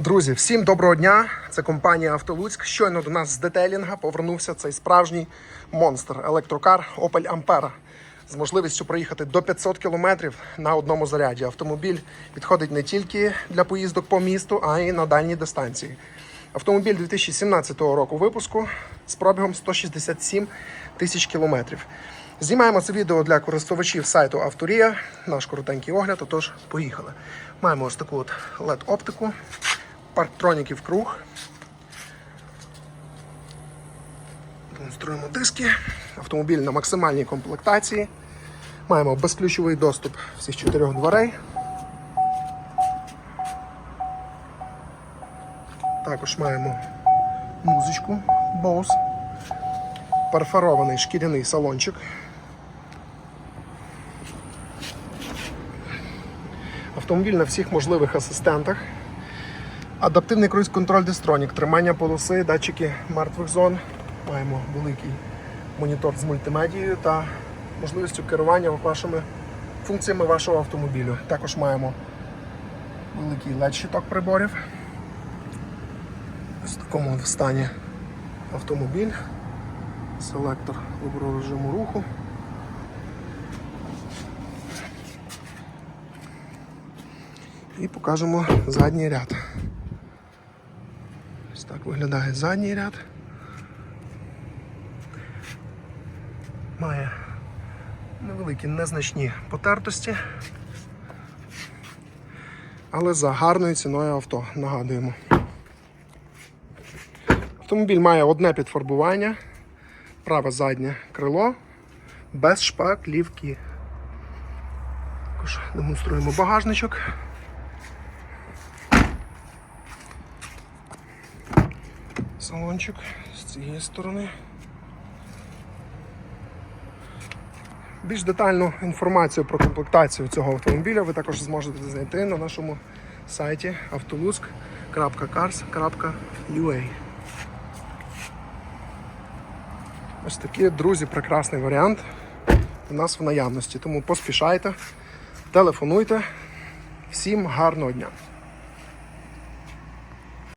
Друзі, всім доброго дня! Це компанія Автолуцьк. Щойно до нас з детейлінга повернувся цей справжній монстр електрокар Opel Ampera з можливістю проїхати до 500 кілометрів на одному заряді. Автомобіль підходить не тільки для поїздок по місту, а й на дальні дистанції. Автомобіль 2017 року випуску з пробігом 167 тисяч кілометрів. Знімаємо це відео для користувачів сайту Авторія. Наш коротенький огляд. Отож, поїхали. Маємо ось таку от led оптику парктроніків круг. Демонструємо диски. Автомобіль на максимальній комплектації. Маємо безключовий доступ всіх чотирьох дверей. Також маємо музичку Bose. Перфорований шкіряний салончик. Автомобіль на всіх можливих асистентах. Адаптивний круїз-контроль Distronік, тримання полоси, датчики мертвих зон. Маємо великий монітор з мультимедією та можливістю керування вашими функціями вашого автомобілю. Також маємо великий LED-щиток приборів. Ось в такому стані автомобіль. Селектор вибору режиму руху. І покажемо задній ряд. Ось так виглядає задній ряд. Має невеликі незначні потертості. Але за гарною ціною авто, нагадуємо. Автомобіль має одне підфарбування, праве заднє крило, без шпаклівки. Також демонструємо багажничок. Салончик з цієї сторони. Більш детальну інформацію про комплектацію цього автомобіля ви також зможете знайти на нашому сайті автolusk.cars.ua. Ось такий, друзі, прекрасний варіант у нас в наявності. Тому поспішайте, телефонуйте. Всім гарного дня!